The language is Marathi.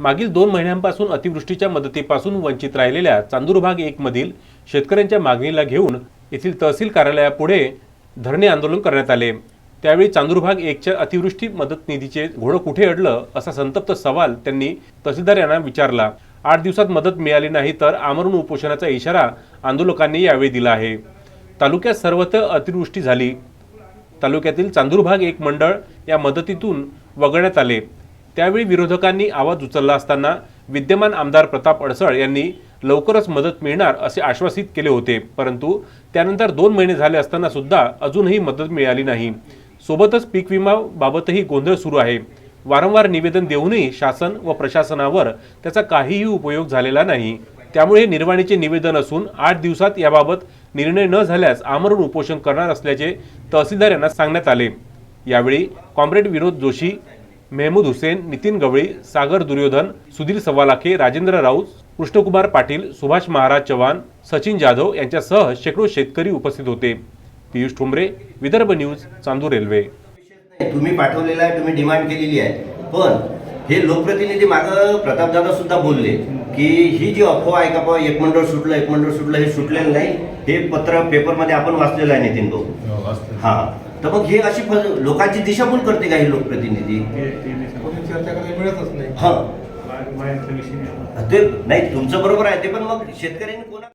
मागील दोन महिन्यांपासून अतिवृष्टीच्या मदतीपासून वंचित राहिलेल्या चांदूरभाग एकमधील शेतकऱ्यांच्या मागणीला घेऊन येथील तहसील कार्यालयापुढे धरणे आंदोलन करण्यात आले. त्यावेळी चांदूरभाग एकच्या अतिवृष्टी मदत निधीचे घोडं कुठे अडलं असा संतप्त सवाल त्यांनी तहसीलदार यांना विचारला. आठ दिवसात मदत मिळाली नाही तर आमरण उपोषणाचा इशारा आंदोलकांनी यावेळी दिला आहे. तालुक्यात सर्वत्र अतिवृष्टी झाली. तालुक्यातील चांदूरभाग एक मंडळ या मदतीतून वगळण्यात आले. त्यावेळी विरोधकांनी आवाज उचलला असताना विद्यमान आमदार प्रताप अडसळ यांनी लवकरच मदत मिळणार असे आश्वासित केले होते. परंतु त्यानंतर दोन महिने झाले असताना सुद्धा अजूनही मदत मिळाली नाही. सोबतच पीक विमा बाबतही गोंधळ सुरू आहे. वारंवार निवेदन देऊनही शासन व प्रशासनावर त्याचा काहीही उपयोग झालेला नाही. त्यामुळे निर्वाणीचे निवेदन असून आठ दिवसात याबाबत निर्णय न झाल्यास आमरण उपोषण करणार असल्याचे तहसीलदार यांना सांगण्यात आले. यावेळी कॉम्रेड विनोद जोशी मेहमूद हुसेन नितीन गवळी सागर दुर्योधन सुधीर सवालाखे राजेंद्र राऊत कृष्णकुमार पाटील सुभाष महाराज चव्हाण सचिन जाधव यांच्यासह शेकडो शेतकरी उपस्थित होते. Piyush Thombare Vidarbha news Chandur railway. तुम्ही पाठवलेला आहे तुम्ही डिमांड केलेली आहे. पण हे लोकप्रतिनिधी मागं प्रतापदादा सुद्धा बोलले की ही जी अफवा आहे का बा एक मंडळ सुटलं एक मंडळ सुटलं हे सुटलेलं नाही. हे पत्र पेपरमध्ये आपण वाचलेलं आहे नितीन भाऊ. हा. तर मग हे अशी लोकांची दिशाभूल करते का ही लोकप्रतिनिधी करायला मिळतच नाही. हा. ते नाही तुमचं बरोबर आहे ते पण मग शेतकऱ्यांनी कोणा